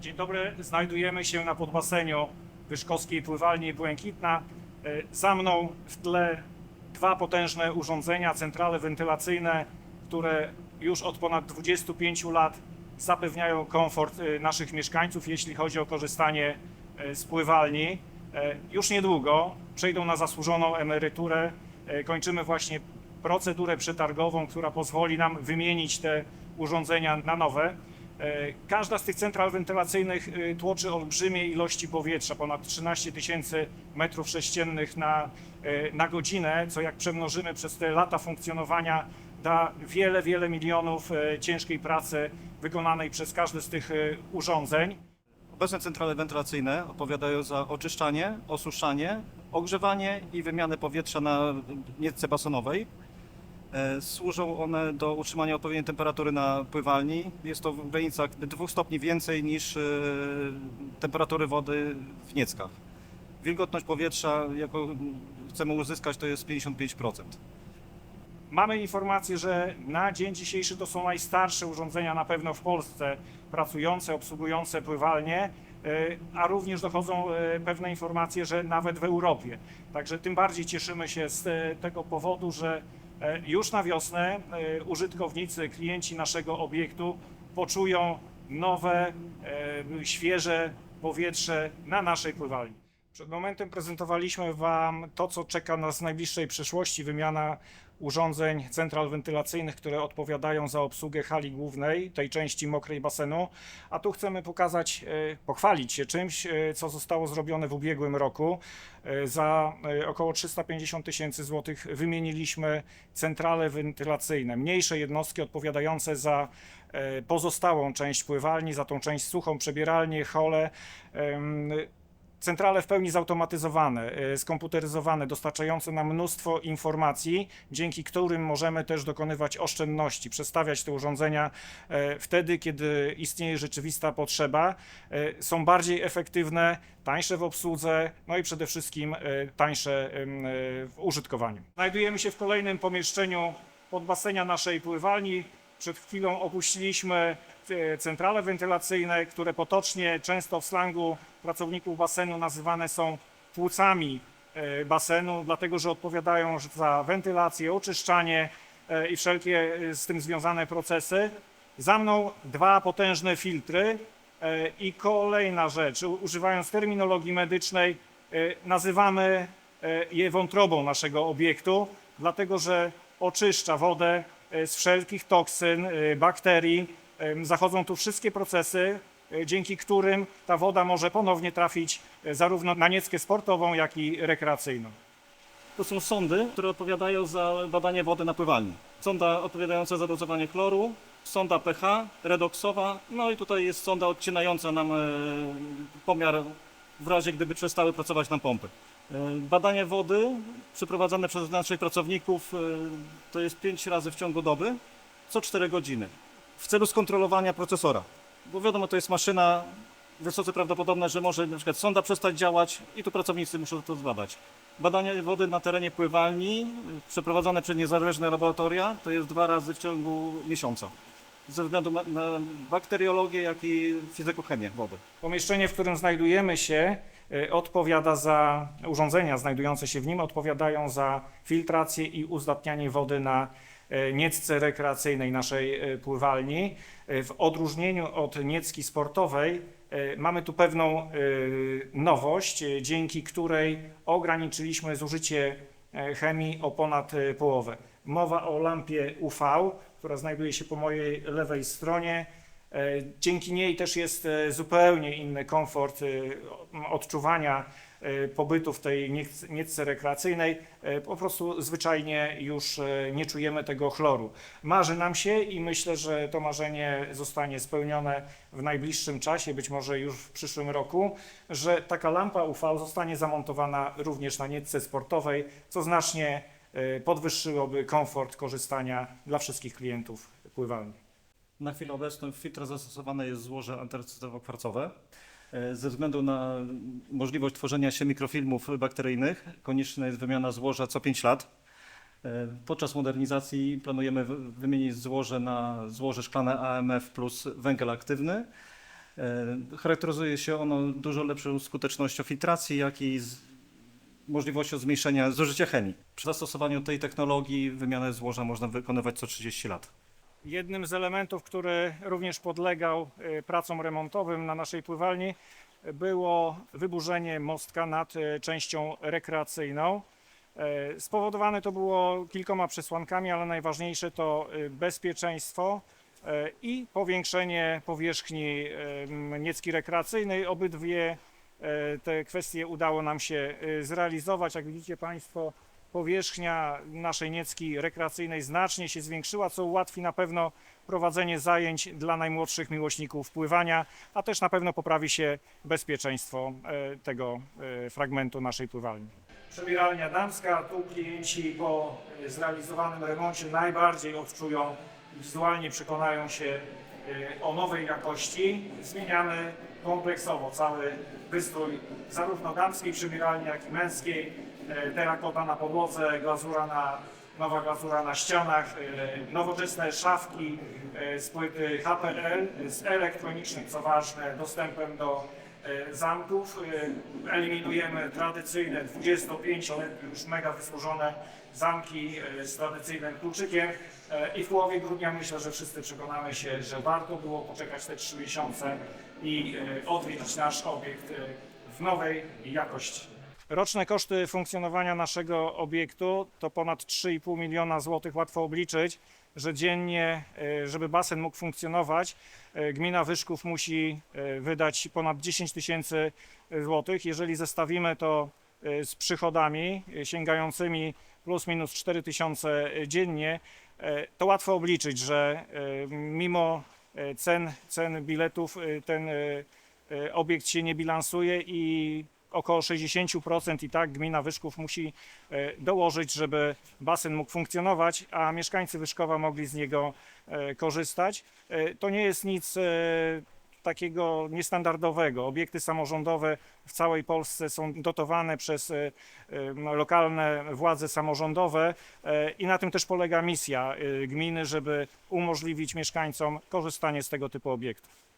Dzień dobry, znajdujemy się na podbaseniu Wyszkowskiej Pływalni Błękitna. E, Za mną w tle dwa potężne urządzenia, centrale wentylacyjne, które już od ponad 25 lat zapewniają komfort e, naszych mieszkańców, jeśli chodzi o korzystanie e, z pływalni. Już niedługo przejdą na zasłużoną emeryturę. Kończymy właśnie procedurę przetargową, która pozwoli nam wymienić te urządzenia na nowe. E, Każda z tych central wentylacyjnych e, tłoczy olbrzymie ilości powietrza, ponad 13 tysięcy metrów sześciennych na, e, na godzinę, co jak przemnożymy przez te lata funkcjonowania, da wiele, wiele milionów ciężkiej pracy wykonanej przez każde z tych urządzeń. Obecne centrale wentylacyjne odpowiadają za oczyszczanie, osuszanie, ogrzewanie i wymianę powietrza na nietce basenowej. E, Służą one do utrzymania odpowiedniej temperatury na pływalni. Jest to w granicach 2 stopni więcej niż e, temperatury wody w nieckach. Wilgotność powietrza, jaką chcemy uzyskać, to jest 55%. Mamy informację, że na dzień dzisiejszy to są najstarsze urządzenia na pewno w Polsce pracujące, obsługujące pływalnie, e, a również dochodzą pewne informacje, że nawet w Europie. Także tym bardziej cieszymy się z tego powodu, że już na wiosnę e, użytkownicy, klienci naszego obiektu poczują nowe, e, świeże powietrze na naszej pływalni. Przed momentem prezentowaliśmy Wam to, co czeka nas w najbliższej przyszłości, wymiana urządzeń central wentylacyjnych, które odpowiadają za obsługę hali głównej, tej części mokrej basenu. A tu chcemy pokazać, e, pochwalić się czymś, e, co zostało zrobione w ubiegłym roku. E, Za około 350 tysięcy złotych wymieniliśmy centrale wentylacyjne, mniejsze jednostki odpowiadające za pozostałą część pływalni, za tą część suchą, przebieralnię, hole. Centrale w pełni zautomatyzowane, e, skomputeryzowane, dostarczające nam mnóstwo informacji, dzięki którym możemy też dokonywać oszczędności, przestawiać te urządzenia e, wtedy, kiedy istnieje rzeczywista potrzeba. E, Są bardziej efektywne, tańsze w obsłudze, no i przede wszystkim e, tańsze w użytkowaniu. Znajdujemy się w kolejnym pomieszczeniu podbasenia naszej pływalni. Przed chwilą opuściliśmy e, centrale wentylacyjne, które potocznie, często w slangu pracowników basenu nazywane są płucami e, basenu, dlatego że odpowiadają za wentylację, oczyszczanie e, i wszelkie z tym związane procesy. Za mną dwa potężne filtry i kolejna rzecz, używając terminologii medycznej, nazywamy je wątrobą naszego obiektu, dlatego że oczyszcza wodę z wszelkich toksyn, e, bakterii. Zachodzą tu wszystkie procesy, e, dzięki którym ta woda może ponownie trafić e, zarówno na nieckę sportową, jak i rekreacyjną. To są sondy, które odpowiadają za badanie wody na pływalni. Sonda odpowiadająca za dozowanie chloru, sonda pH, redoksowa, no i tutaj jest sonda odcinająca nam e, pomiar w razie gdyby przestały pracować nam pompy. E, Badanie wody przeprowadzane przez naszych pracowników e, to jest 5 razy w ciągu doby, co 4 godziny, w celu skontrolowania procesora. Bo wiadomo, to jest maszyna wysoce prawdopodobne, że może na przykład sonda przestać działać i tu pracownicy muszą to zbadać. Badanie wody na terenie pływalni y, przeprowadzane przez niezależne laboratoria to jest dwa razy w ciągu miesiąca. Ze względu na, bakteriologię, jak i fizykochemię wody. Pomieszczenie, w którym znajdujemy się, e, odpowiada za urządzenia znajdujące się w nim, odpowiadają za filtrację i uzdatnianie wody na e, niecce rekreacyjnej naszej e, pływalni. E, W odróżnieniu od niecki sportowej e, mamy tu pewną e, nowość, e, dzięki której ograniczyliśmy zużycie e, chemii o ponad e, połowę. Mowa o lampie UV, która znajduje się po mojej lewej stronie. E, Dzięki niej też jest e, zupełnie inny komfort e, odczuwania pobytu w tej niec- niecce rekreacyjnej. Po prostu zwyczajnie już nie czujemy tego chloru. Marzy nam się i myślę, że to marzenie zostanie spełnione w najbliższym czasie, być może już w przyszłym roku, że taka lampa UV zostanie zamontowana również na niecce sportowej, co znacznie podwyższyłoby komfort korzystania dla wszystkich klientów pływalni. Na chwilę obecną w filtrze zastosowane jest złoże antycytowo-kwarcowe. E, Ze względu na możliwość tworzenia się mikrofilmów bakteryjnych konieczna jest wymiana złoża co 5 lat. E, Podczas modernizacji planujemy wy- wymienić złoże na złoże szklane AMF plus węgiel aktywny. E, Charakteryzuje się ono dużo lepszą skutecznością filtracji, jak i możliwością zmniejszenia zużycia chemii. Przy zastosowaniu tej technologii wymianę złoża można wykonywać co 30 lat. Jednym z elementów, który również podlegał e, pracom remontowym na naszej pływalni, było wyburzenie mostka nad e, częścią rekreacyjną. E, Spowodowane to było kilkoma przesłankami, ale najważniejsze to bezpieczeństwo i powiększenie powierzchni Niecki rekreacyjnej. Obydwie te kwestie udało nam się zrealizować. Jak widzicie Państwo, powierzchnia naszej niecki rekreacyjnej znacznie się zwiększyła, co ułatwi na pewno prowadzenie zajęć dla najmłodszych miłośników pływania, a też na pewno poprawi się bezpieczeństwo e, tego e, fragmentu naszej pływalni. Przebieralnia damska, tu klienci po e, zrealizowanym remoncie najbardziej odczują i wizualnie przekonają się o nowej jakości. Zmieniamy kompleksowo cały wystrój zarówno damskiej przebieralni, jak i męskiej. E, Terakota na podłodze, glazura na, nowa glazura na ścianach, e, nowoczesne szafki e, z płyty HPL z elektronicznym, co ważne, dostępem do zamków. Eliminujemy tradycyjne 25-letnie już mega wysłużone zamki z tradycyjnym kluczykiem i w połowie grudnia myślę, że wszyscy przekonamy się, że warto było poczekać te 3 miesiące i odwiedzić nasz obiekt w nowej jakości. Roczne koszty funkcjonowania naszego obiektu to ponad 3,5 miliona złotych. Łatwo obliczyć, że dziennie, e, żeby basen mógł funkcjonować, e, gmina Wyszków musi e, wydać ponad 10 tysięcy złotych. Jeżeli zestawimy to z przychodami sięgającymi plus minus 4 tysiące dziennie, to łatwo obliczyć, że mimo cen, cen biletów ten obiekt się nie bilansuje i około 60% i tak gmina Wyszków musi e, dołożyć, żeby basen mógł funkcjonować, a mieszkańcy Wyszkowa mogli z niego e, korzystać. E, To nie jest nic takiego niestandardowego. Obiekty samorządowe w całej Polsce są dotowane przez lokalne władze samorządowe i na tym też polega misja gminy, żeby umożliwić mieszkańcom korzystanie z tego typu obiektów.